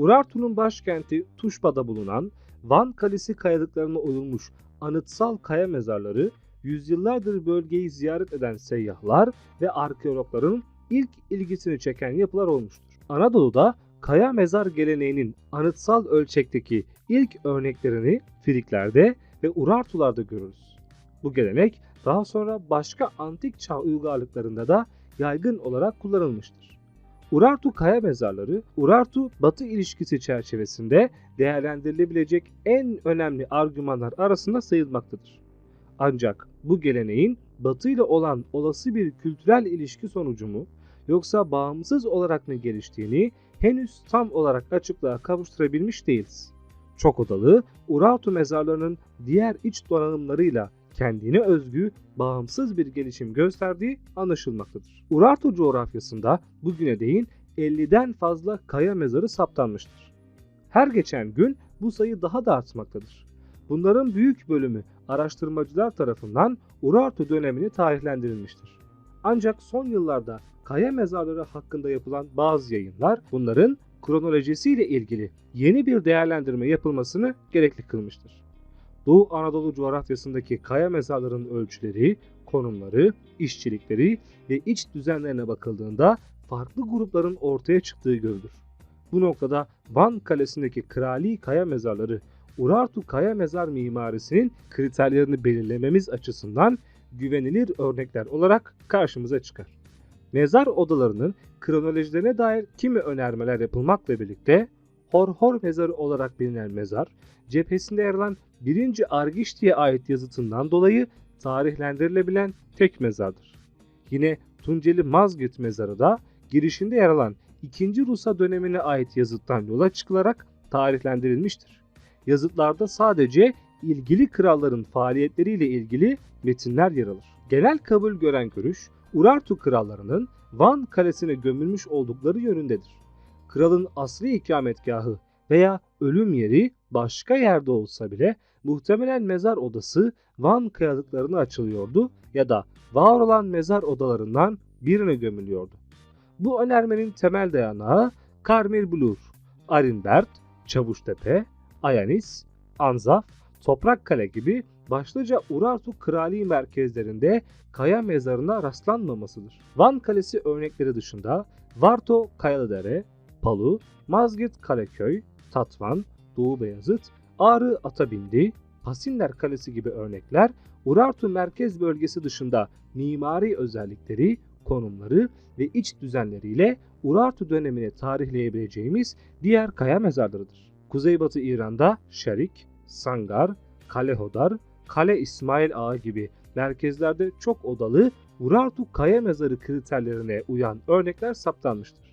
Urartu'nun başkenti Tuşba'da bulunan Van Kalesi kayalıklarına oyulmuş anıtsal kaya mezarları yüzyıllardır bölgeyi ziyaret eden seyyahlar ve arkeologların ilk ilgisini çeken yapılar olmuştur. Anadolu'da kaya mezar geleneğinin anıtsal ölçekteki ilk örneklerini Friklerde ve Urartularda görürüz. Bu gelenek daha sonra başka antik çağ uygarlıklarında da yaygın olarak kullanılmıştır. Urartu kaya mezarları, Urartu-Batı ilişkisi çerçevesinde değerlendirilebilecek en önemli argümanlar arasında sayılmaktadır. Ancak bu geleneğin Batı ile olan olası bir kültürel ilişki sonucu mu yoksa bağımsız olarak mı geliştiğini henüz tam olarak açıklığa kavuşturabilmiş değiliz. Çok odalı Urartu mezarlarının diğer iç donanımlarıyla kendine özgü bağımsız bir gelişim gösterdiği anlaşılmaktadır. Urartu coğrafyasında bugüne değin 50'den fazla kaya mezarı saptanmıştır. Her geçen gün bu sayı daha da artmaktadır. Bunların büyük bölümü araştırmacılar tarafından Urartu dönemini tarihlendirilmiştir. Ancak son yıllarda kaya mezarları hakkında yapılan bazı yayınlar bunların kronolojisiyle ilgili yeni bir değerlendirme yapılmasını gerekli kılmıştır. Doğu Anadolu coğrafyasındaki kaya mezarların ölçüleri, konumları, işçilikleri ve iç düzenlerine bakıldığında farklı grupların ortaya çıktığı görülür. Bu noktada Van Kalesi'ndeki krali kaya mezarları Urartu kaya mezar mimarisinin kriterlerini belirlememiz açısından güvenilir örnekler olarak karşımıza çıkar. Mezar odalarının kronolojilerine dair kimi önermeler yapılmakla birlikte Horhor mezarı olarak bilinen mezar, cephesinde yer alan 1. Argişti'ye ait yazıtından dolayı tarihlendirilebilen tek mezardır. Yine Tunceli Mazgirt mezarı da girişinde yer alan 2. Rusa dönemine ait yazıttan yola çıkılarak tarihlendirilmiştir. Yazıtlarda sadece ilgili kralların faaliyetleriyle ilgili metinler yer alır. Genel kabul gören görüş, Urartu krallarının Van Kalesi'ne gömülmüş oldukları yönündedir. Kralın asli ikametgahı veya ölüm yeri başka yerde olsa bile muhtemelen mezar odası Van kayalıklarına açılıyordu ya da var olan mezar odalarından birine gömülüyordu. Bu önermenin temel dayanağı Karmir Blur, Arinbert, Çavuştepe, Ayanis, Anzaf, Toprakkale gibi başlıca Urartu krali merkezlerinde kaya mezarına rastlanmamasıdır. Van Kalesi örnekleri dışında Varto Kayalıdere, Palu, Mazgirt Kaleköy, Tatvan, Doğu Beyazıt, Ağrı Atabindi, Pasinler Kalesi gibi örnekler Urartu merkez bölgesi dışında mimari özellikleri, konumları ve iç düzenleriyle Urartu dönemini tarihleyebileceğimiz diğer kaya mezarlarıdır. Kuzeybatı İran'da Şerik, Sangar, Kale Hodar, Kale İsmail Ağa gibi merkezlerde çok odalı Urartu kaya mezarı kriterlerine uyan örnekler saptanmıştır.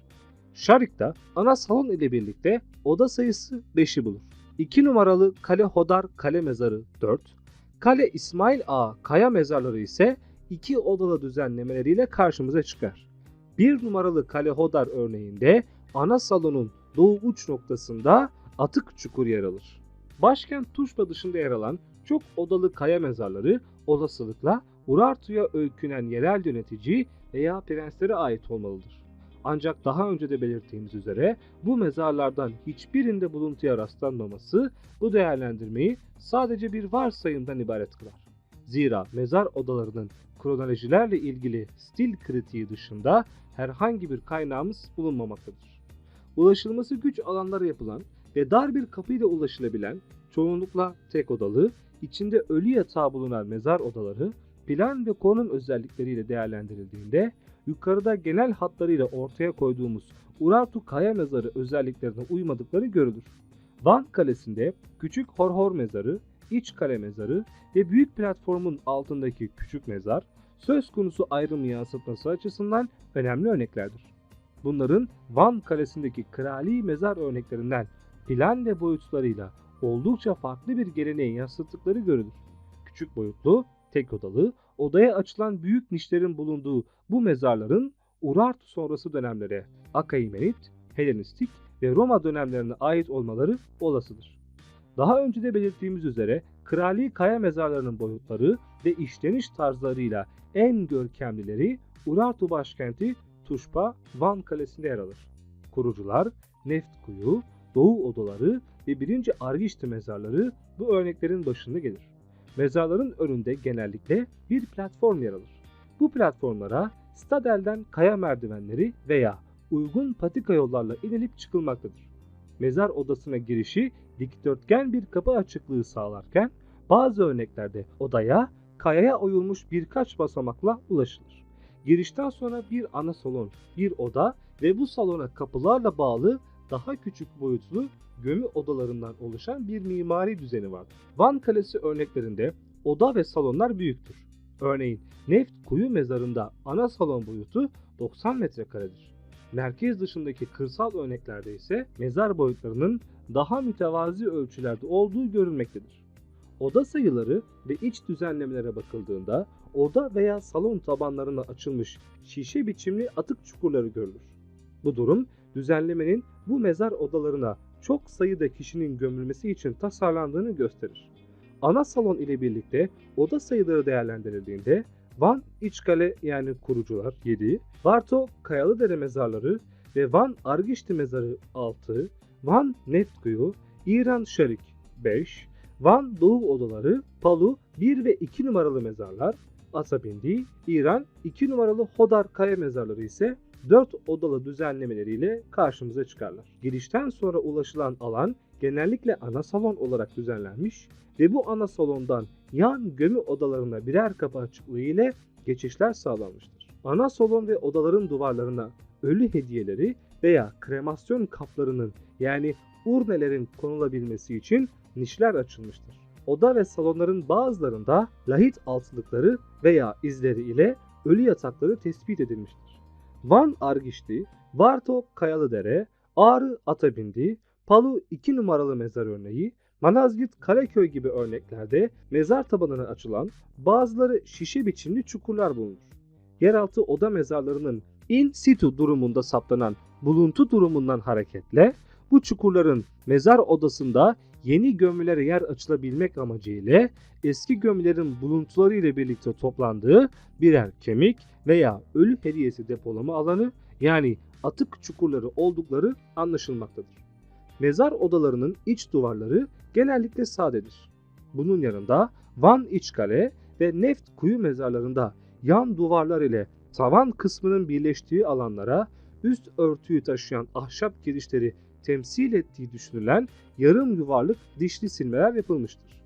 Şarik'ta ana salon ile birlikte oda sayısı 5'i bulur. 2 numaralı Kale Hodar Kale Mezarı 4, Kale İsmail Ağa Kaya Mezarları ise 2 odalı düzenlemeleriyle karşımıza çıkar. 1 numaralı Kale Hodar örneğinde ana salonun doğu uç noktasında atık çukur yer alır. Başkent Tuşba dışında yer alan çok odalı kaya mezarları olasılıkla Urartu'ya öykünen yerel yönetici veya prenslere ait olmalıdır. Ancak daha önce de belirttiğimiz üzere bu mezarlardan hiçbirinde buluntuya rastlanmaması bu değerlendirmeyi sadece bir varsayımdan ibaret kılar. Zira mezar odalarının kronolojilerle ilgili stil kritiği dışında herhangi bir kaynağımız bulunmamaktadır. Ulaşılması güç alanlara yapılan ve dar bir kapıyla ulaşılabilen, çoğunlukla tek odalı, içinde ölü yatağı bulunan mezar odaları plan ve konum özellikleriyle değerlendirildiğinde yukarıda genel hatlarıyla ortaya koyduğumuz Urartu Kaya Mezarı özelliklerine uymadıkları görülür. Van Kalesi'nde Küçük Horhor Mezarı, İç Kale Mezarı ve büyük platformun altındaki küçük mezar söz konusu ayrımı yansıtması açısından önemli örneklerdir. Bunların Van Kalesi'ndeki krali mezar örneklerinden plan ve boyutlarıyla oldukça farklı bir geleneği yansıttıkları görülür. Küçük boyutlu, tek odalı, odaya açılan büyük nişlerin bulunduğu bu mezarların Urartu sonrası dönemlere Akaimenit, Helenistik ve Roma dönemlerine ait olmaları olasıdır. Daha önce de belirttiğimiz üzere krali kaya mezarlarının boyutları ve işleniş tarzlarıyla en görkemlileri Urartu başkenti Tuşpa Van Kalesi'nde yer alır. Kurucular Neftkuyu, Doğu odaları ve 1. Argişti mezarları bu örneklerin başında gelir. Mezarların önünde genellikle bir platform yer alır. Bu platformlara stadelden kaya merdivenleri veya uygun patika yollarla inilip çıkılmaktadır. Mezar odasına girişi dikdörtgen bir kapı açıklığı sağlarken bazı örneklerde odaya kayaya oyulmuş birkaç basamakla ulaşılır. Girişten sonra bir ana salon, bir oda ve bu salona kapılarla bağlı daha küçük boyutlu gömü odalarından oluşan bir mimari düzeni vardır. Van Kalesi örneklerinde oda ve salonlar büyüktür. Örneğin Neft Kuyu Mezarı'nda ana salon boyutu 90 metrekaredir. Merkez dışındaki kırsal örneklerde ise mezar boyutlarının daha mütevazi ölçülerde olduğu görülmektedir. Oda sayıları ve iç düzenlemelere bakıldığında oda veya salon tabanlarına açılmış şişe biçimli atık çukurları görülür. Bu durum düzenlemenin bu mezar odalarına çok sayıda kişinin gömülmesi için tasarlandığını gösterir. Ana salon ile birlikte oda sayıları değerlendirildiğinde Van İçkale yani kurucular 7, Varto Kayalıdere mezarları ve Van Argişti mezarı 6, Van Neftkuyu, İran Şarik 5, Van Doğu odaları, Palu 1 ve 2 numaralı mezarlar, Asabindi, İran 2 numaralı Hodar Kaya mezarları ise 4 odalı düzenlemeleriyle karşımıza çıkarlar. Girişten sonra ulaşılan alan genellikle ana salon olarak düzenlenmiş ve bu ana salondan yan gömü odalarına birer kapı açıklığı ile geçişler sağlanmıştır. Ana salon ve odaların duvarlarına ölü hediyeleri veya kremasyon kaplarının yani urnelerin konulabilmesi için nişler açılmıştır. Oda ve salonların bazılarında lahit altlıkları veya izleri ile ölü yatakları tespit edilmiştir. Van Argişti, Vartok Kayalıdere, Ağrı Atabindi, Palu 2 numaralı mezar örneği, Manazgirt Karaköy gibi örneklerde mezar tabanına açılan bazıları şişe biçimli çukurlar bulunur. Yeraltı oda mezarlarının in situ durumunda saptanan buluntu durumundan hareketle bu çukurların mezar odasında yeni gömülere yer açılabilmek amacıyla eski gömülerin buluntuları ile birlikte toplandığı birer kemik veya ölü hediyesi depolama alanı yani atık çukurları oldukları anlaşılmaktadır. Mezar odalarının iç duvarları genellikle sadedir. Bunun yanında Van İçkale ve Neft Kuyu mezarlarında yan duvarlar ile tavan kısmının birleştiği alanlara üst örtüyü taşıyan ahşap girişleri temsil ettiği düşünülen yarım yuvarlık dişli silmeler yapılmıştır.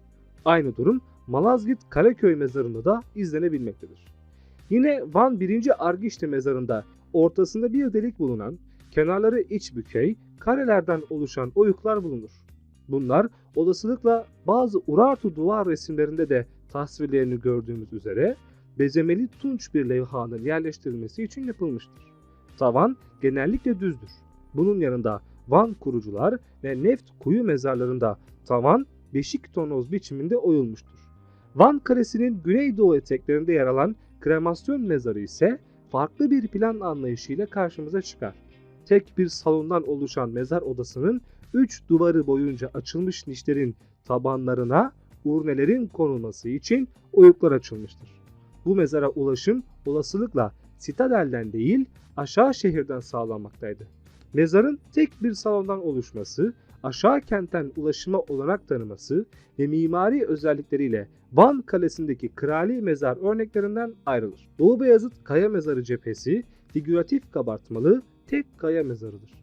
Aynı durum Malazgirt Kaleköy mezarında da izlenebilmektedir. Yine Van 1. Argişti mezarında ortasında bir delik bulunan, kenarları iç bükey, karelerden oluşan oyuklar bulunur. Bunlar olasılıkla bazı Urartu duvar resimlerinde de tasvirlerini gördüğümüz üzere bezemeli tunç bir levhanın yerleştirilmesi için yapılmıştır. Tavan genellikle düzdür. Bunun yanında Van kurucular ve Neft kuyu mezarlarında tavan beşik tonoz biçiminde oyulmuştur. Van Kalesi'nin güneydoğu eteklerinde yer alan kremasyon mezarı ise farklı bir plan anlayışıyla karşımıza çıkar. Tek bir salondan oluşan mezar odasının üç duvarı boyunca açılmış nişlerin tabanlarına urnelerin konulması için oyuklar açılmıştır. Bu mezara ulaşım olasılıkla sitadelden değil aşağı şehirden sağlanmaktaydı. Mezarın tek bir salondan oluşması, aşağı kentten ulaşıma olanak tanıması ve mimari özellikleriyle Van Kalesi'ndeki krali mezar örneklerinden ayrılır. Doğu Beyazıt Kaya Mezarı cephesi figüratif kabartmalı tek kaya mezarıdır.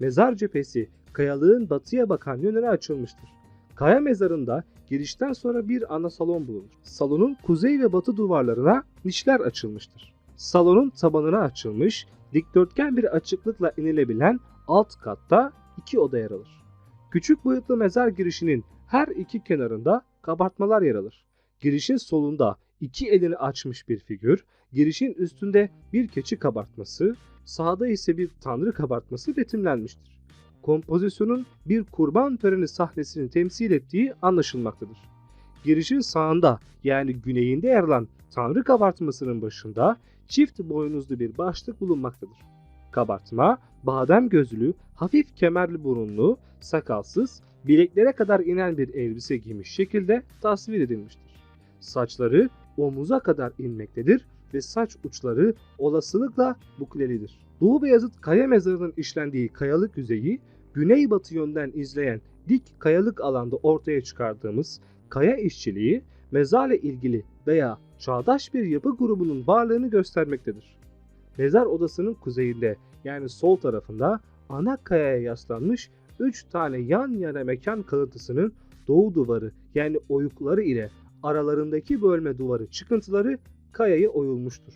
Mezar cephesi kayalığın batıya bakan yönüne açılmıştır. Kaya mezarında girişten sonra bir ana salon bulunur. Salonun kuzey ve batı duvarlarına nişler açılmıştır. Salonun tabanına açılmış, dikdörtgen bir açıklıkla inilebilen alt katta iki oda yer alır. Küçük boyutlu mezar girişinin her iki kenarında kabartmalar yer alır. Girişin solunda iki elini açmış bir figür, girişin üstünde bir keçi kabartması, sağda ise bir tanrı kabartması betimlenmiştir. Kompozisyonun bir kurban töreni sahnesini temsil ettiği anlaşılmaktadır. Girişin sağında yani güneyinde yer alan tanrı kabartmasının başında çift boynuzlu bir başlık bulunmaktadır. Kabartma, badem gözlü, hafif kemerli burunlu, sakalsız, bileklere kadar inen bir elbise giymiş şekilde tasvir edilmiştir. Saçları omuza kadar inmektedir ve saç uçları olasılıkla buklelidir. Doğu Beyazıt kaya mezarının işlendiği kayalık yüzeyi güneybatı yönden izleyen dik kayalık alanda ortaya çıkardığımız kaya işçiliği mezarla ilgili veya çağdaş bir yapı grubunun varlığını göstermektedir. Mezar odasının kuzeyinde yani sol tarafında ana kayaya yaslanmış 3 tane yan yana mekan kalıntısının doğu duvarı yani oyukları ile aralarındaki bölme duvarı çıkıntıları kayayı oyulmuştur.